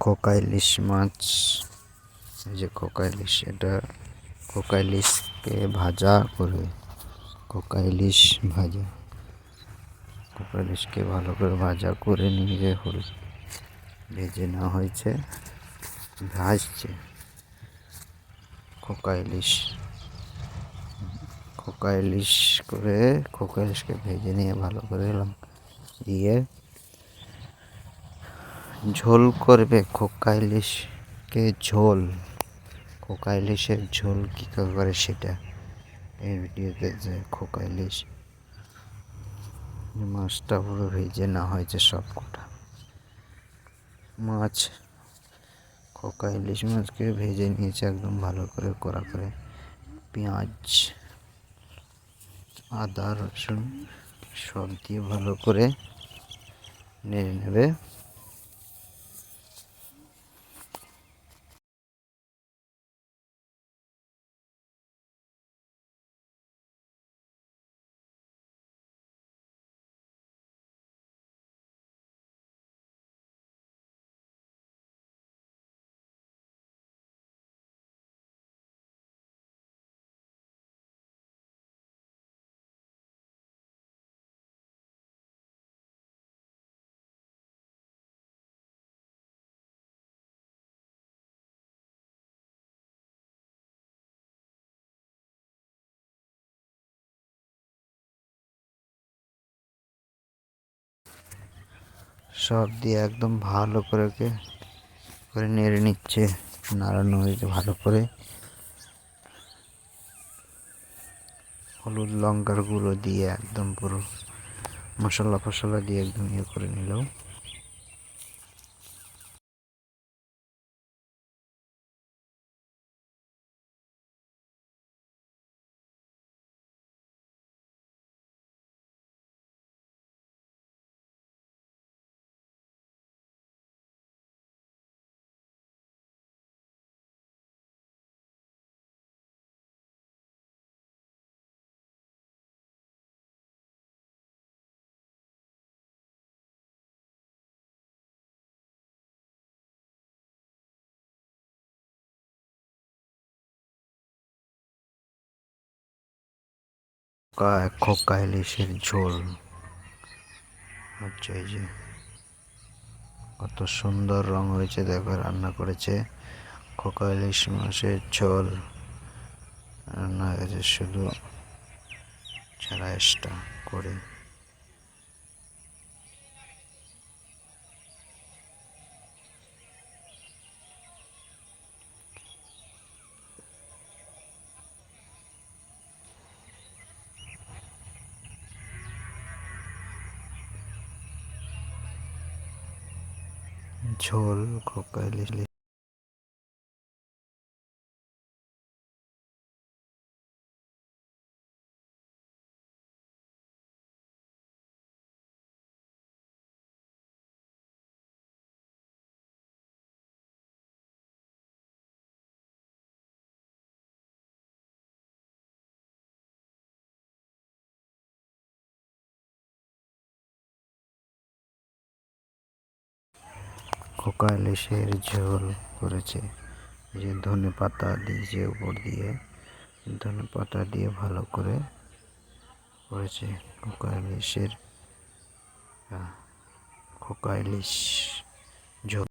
খোকা ইলিশ মাছ। এই যে খোকা ইলিশ এটা খোকা ইলিশকে ভাজা করে খোকা ইলিশ ভাজা খোকা ইলিশকে ভালো করে ভাজা করে নিয়ে হলুদ ভেজে না হয়েছে, ভাজছে। খোকা ইলিশ খোকা ইলিশ করে খোকা ইলিশকে ভেজে নিয়ে ভালো করে দিয়ে ঝোল করবে খোকা ইলিশকে ঝোল? খোকা ইলিশের ঝোল কী করে সেটা? এই ভিডিওতে যে খোকা ইলিশ মাছটা পুরো ভেজে না হয়েছে সব কটা। মাছ খোকা ইলিশ মাছকে ভেজে নিয়েছে একদম ভালো করে করা করে। পেঁয়াজ, আদা, রসুন সব দিয়ে ভালো করে নেড়ে নেবে সব দিয়ে একদম ভালো করে ওকে, করে নেড়ে নিচ্ছে, নাড়ানো হয়েছে ভালো করে। হলুদ লঙ্কার গুঁড়ো দিয়ে একদম পুরো মশলা ফসলা দিয়ে একদম ইয়ে করে নিল। খোকা খোকা ইলিশের ঝোল। হচ্ছে এই যে কত সুন্দর রং হয়েছে, দেখো, রান্না করেছে খোকা ইলিশ মাছের ঝোল। রান্না হয়েছে শুধু ছাড়াইসটা করে। ঝোল খোকা ইলিশের ঝোল করেছে। যে ধনে পাতা দিয়েছে উপর দিয়ে, ধনে পাতা দিয়ে ভালো করে করেছে খোকা ইলিশের খোকা ইলিশ ঝোল।